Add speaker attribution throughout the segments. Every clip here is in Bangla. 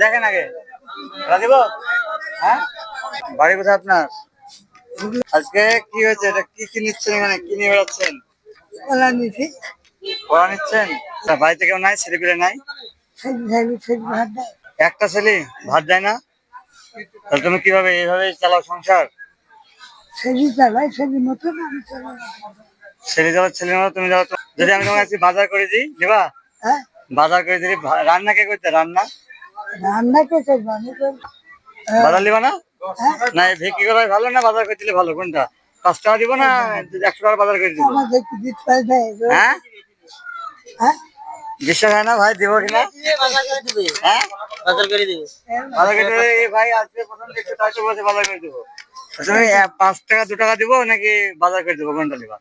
Speaker 1: দেখেন আগে। ওটা হ্যাঁ? বাড়ি কোথায় আপনার? আজকে কি হয়েছে? এটা কি কি নিচ্ছেন এখানে? কি নিয়ে বেড়াচ্ছেন? পড়া নিচ্ছেন? বাড়িতে কেউ নাই? ছেলে পেলে নাই? একটা ছেলে ভাত দেয় না? তাহলে তুমি কীভাবে এইভাবে চালাও সংসার?
Speaker 2: সেদি চালাই সেদি মতন আমি চালাই
Speaker 1: ছেলে যাওয়ার ছেলে মতো তুমি যাও যদি আমি তোমাকে বাজার করে দিই নিবা?
Speaker 2: হ্যাঁ।
Speaker 1: বাজার করে দিলি রান্না কে করতে? রান্না?
Speaker 2: রান্না কে করব আমি
Speaker 1: বাজার নিবা না
Speaker 2: হ্যাঁ?
Speaker 1: না এই করাই ভালো না বাজার করে দিলে ভালো কোনটা? পাঁচ টাকা দিব না একশো টাকা বাজার করে দিব।
Speaker 2: আমাকে একটু দিতে পারে দেয়
Speaker 1: হ্যাঁ?
Speaker 2: হ্যাঁ?
Speaker 1: বিশ্বাস হয় না ভাই দিব কিনা হ্যাঁ?
Speaker 3: বাজার করে দিবে।
Speaker 1: বাজার করে দিলে এই ভাই আজকে প্রথম দেখছি তাই বলছে বাজার করে দেবো। তুমি পাঁচ টাকা দু টাকা দিব নাকি বাজার করে দেবো কোনটা নিবা?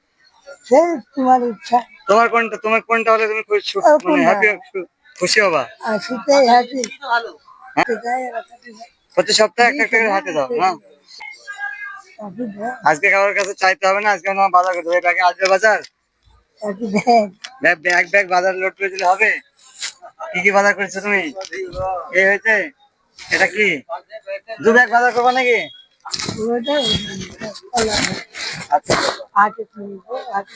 Speaker 2: সেই তোমার ইচ্ছা।
Speaker 1: তোমার কোনটা তোমার কোনটা হলে তুমি মানে হ্যাপি খুশি হবা?
Speaker 2: যায়
Speaker 1: প্রতি সপ্তাহে একটা একটা করে হাতে দাও না আজকে কারোর কাছে চাইতে হবে না আজকে তোমার বাজার করতে হবে। এটাকে আসবে বাজার? ব্যাগ ব্যাগ বাজার লোড করে দিলে হবে? কি কি বাজার করেছ তুমি? এই হয়েছে? এটা কি? দু ব্যাগ বাজার করবা নাকি? আচ্ছা।
Speaker 2: আগে আগে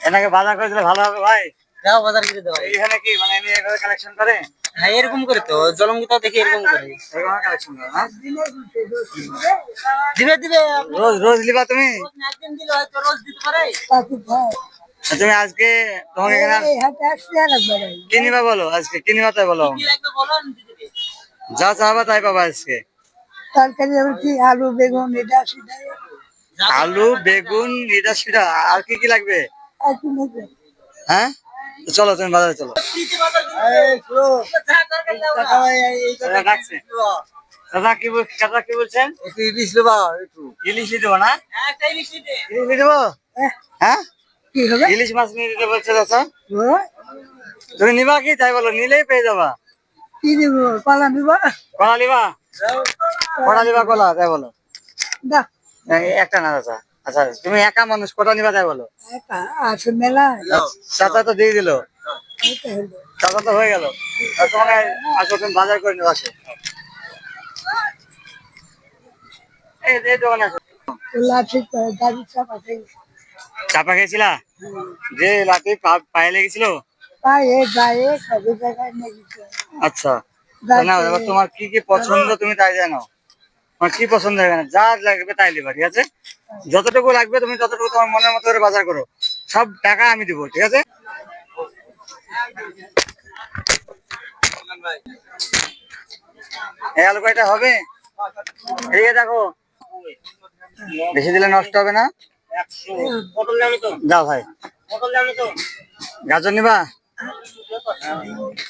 Speaker 1: এনাকে বাজার করে দিলে ভালো হবে ভাই।
Speaker 3: যাও বাজার করে দাও
Speaker 1: এইখানে কি মানে এমনি এভাবে কালেকশন করে?
Speaker 3: হ্যাঁ এরকম করে তো জলঙ্গিতা দেখে এরকম করে।
Speaker 1: এরকম কালেকশন করে না
Speaker 3: দিবে দিবে।
Speaker 1: রোজ রোজ লিবা তুমি?
Speaker 3: একদিন দিলে হয়তো রোজ দিতে পারে
Speaker 1: তুমি আজকে তোমাকে এখানে। কি নিবা বলো? আজকে কি নিবা তাই বলো? যা চাহবা তাই পাবা আজকে।
Speaker 2: তরকারি আবার কি আলু বেগুন এটা সেটা
Speaker 1: আলু বেগুন এটা সেটা আর কি কি লাগবে? হ্যাঁ? চলো তুমি বাজারে চলো। দাদা কি বল দাদা কি বলছেন?
Speaker 3: ইলিশ দেবা একটু।
Speaker 1: ইলিশই দেবো না?
Speaker 3: একটা ইলিশ
Speaker 1: ইলিশ দেবো
Speaker 2: হ্যাঁ,
Speaker 1: হ্যাঁ?
Speaker 2: কি হবে?
Speaker 1: ইলিশ মাছ নিয়ে দিতে বলছে দাদা। তুমি নিবা কি? তাই বলো নিলেই পেয়ে যাবা।
Speaker 2: কি দিব কলা নিব?
Speaker 1: কলা নিবা? কলা নিবা কলা তাই বলো।
Speaker 2: দা
Speaker 1: একটা না দাদা। আচ্ছা তুমি একা মানুষ কটা নিবা তাই বলো?
Speaker 2: আছে মেলা
Speaker 1: চাচা তো দিয়ে দিল। চাচা তো হয়ে গেল। তোমাকে আসো তুমি বাজার করে আসো। এই দোকানে আসো।
Speaker 2: চাপাতে
Speaker 1: চাপা খেয়েছিলা? যে লাঠি পা- পায়ে লেগেছিল? আচ্ছা। তোমার কি কি পছন্দ তুমি তাই জানো তোমার কি পছন্দ হবে না, যা লাগবে তাই লিবা ঠিক আছে? যতটুকু লাগবে তুমি ততটুকু তোমার মনের মতো করে বাজার করো। সব টাকা আমি দিব, ঠিক আছে? এই আলু কয়টা হবে? এদিকে দেখো, বেশি দিলে নষ্ট হবে না?
Speaker 3: নেবে
Speaker 1: যাও ভাই। গাজর নিবা?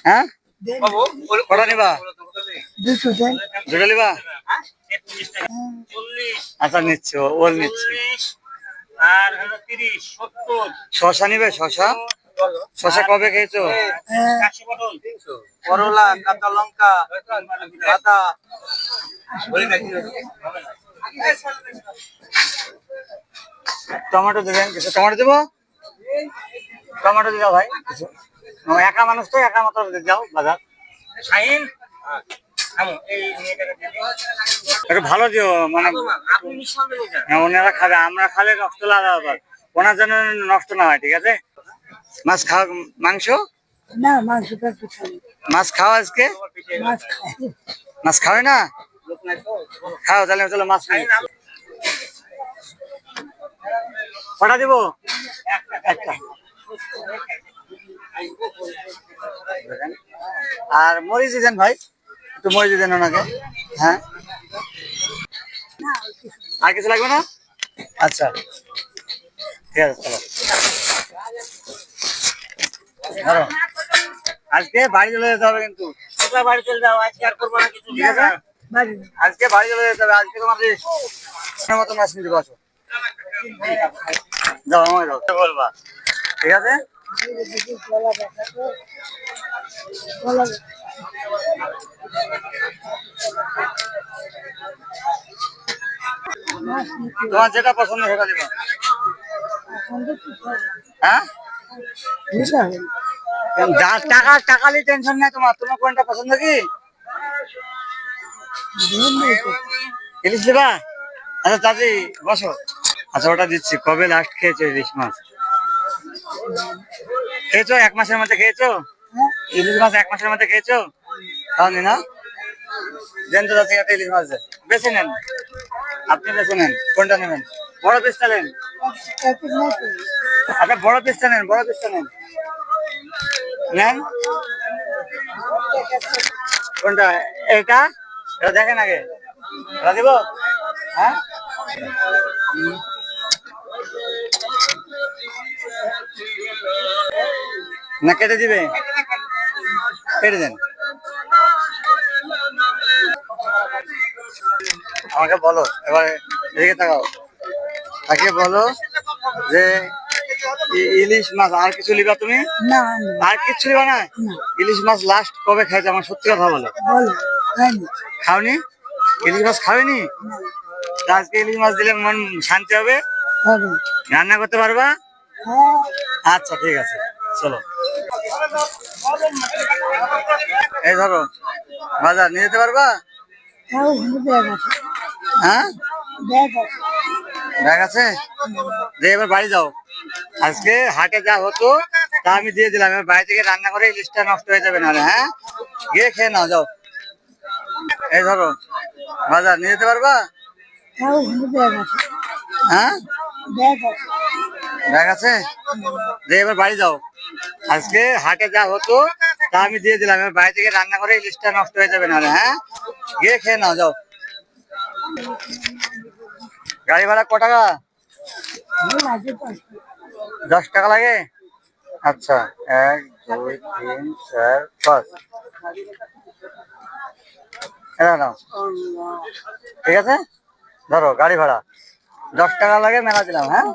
Speaker 1: হ্যাঁ?
Speaker 3: বাবু
Speaker 1: কটা নিবা? দুটো নিবা? আচ্ছা নিচ্ছি ওল শশা নিবে শশা? শশা কবে খেয়েছো?
Speaker 3: করলা কাঁচা লঙ্কা আদা।
Speaker 1: টমেটো দেবেন কিছু। টমেটো দেবো? টমেটো দিবা ভাই একা মানুষ তো একা মতো যাও বাজার।
Speaker 3: শাহিন? দিই।
Speaker 1: একটু ভালো দিও মানে। হ্যাঁ, ওনারা খাবে আমরা খালে নষ্ট লাগে আবার। ওনার জন্য নষ্ট না হয় ঠিক আছে? মাছ খাওয়া মাংস?
Speaker 2: না
Speaker 1: মাছ খাও আজকে?
Speaker 2: মাছ
Speaker 1: খাবে। না? খাও তাহলে চলো মাছ খাই। কটা দিব? একটা। আর মরিচ দেন ভাই? একটু মরিচ দেন ওনাকে। হ্যাঁ? আর কিছু লাগবে না? আচ্ছা। ঠিক আছে, চলো। আজকে বাড়ি চলে যেতে হবে কিন্তু।
Speaker 3: বাড়ি চলে আজকে আর করব না কিছু
Speaker 1: আজকে বাড়ি চলে যেতে হবে। আজকে তোমার মতো মাছ নিতে বসো। যাও, আমায় বলবা। ঠিক আছে? তোমার যেটা পছন্দ সেটা দিবা? হ্যাঁ? টাকা টাকা নিয়ে টেনশন নেই তোমার। তোমার কোনটা পছন্দ কি? ইলিশ আচ্ছা চাচি, বসো। আচ্ছা ওটা দিচ্ছি। কবে লাস্ট খেয়েছো ইলিশ মাছ? খেয়েছো? এক মাসের মধ্যে খেয়েছো? ইলিশ মাছ এক মাসের মধ্যে খেয়েছো? খাওনি না? দেন তো একটা ইলিশ মাছ বেছে নেন। আপনি বেছে নেন। কোনটা নেবেন? বড় পিসটা নেন। আচ্ছা বড় পিসটা নেন, বড় পিসটা নেন। নেন। কোনটা? এটা এটা দেখেন আগে। দিব? হ্যাঁ? না কেটে দিবে? কেটে দেন। আমাকে বলো এবারে এদিকে তাকাও। তাকে বলো যে ইলিশ মাছ আর কিছু লিবা তুমি?
Speaker 2: না
Speaker 1: আর কিছু লিবা না? ইলিশ মাছ লাস্ট কবে খাইছো? আমার সত্যি কথা বলো। খাওনি? ইলিশ মাছ খাওনি? আজকে ইলিশ মাছ দিলে মন শান্তি হবে?
Speaker 2: হবে।
Speaker 1: রান্না করতে পারবা?
Speaker 2: হ্যাঁ।
Speaker 1: আচ্ছা ঠিক আছে। চলো। এই ধরো বাজার নিয়ে যেতে পারবা? হ্যাঁ?
Speaker 2: ব্যাগ আছে?
Speaker 1: দিয়ে এবার বাড়ি যাও। আজকে হাটে যা হতো, তা আমি দিয়ে দিলাম। এবার বাড়ি থেকে রান্না করে ইলিশটা নষ্ট হয়ে যাবে না হ্যাঁ? গিয়ে খেয়ে নাও, যাও। এই ধরো বাজার নিয়ে যেতে পারবা? হ্যাঁ?
Speaker 2: ব্যাগ
Speaker 1: ব্যাগ আছে দিয়ে এবার বাড়ি যাও। আজকে হাটে যা হতো, তা আমি দিয়ে দিলাম। এবার বাড়ি থেকে রান্না করে ইলিশটা নষ্ট হয়ে যাবে না হ্যাঁ? গিয়ে খেয়ে নাও, যাও। গাড়ি ভাড়া ক টাকা? দশ টাকা লাগে? আচ্ছা এক, দুই, তিন, চার, পাঁচ। ঠিক আছে? ধরো, গাড়ি ভাড়া। দশ টাকা লাগে, মেলা দিলাম হ্যাঁ?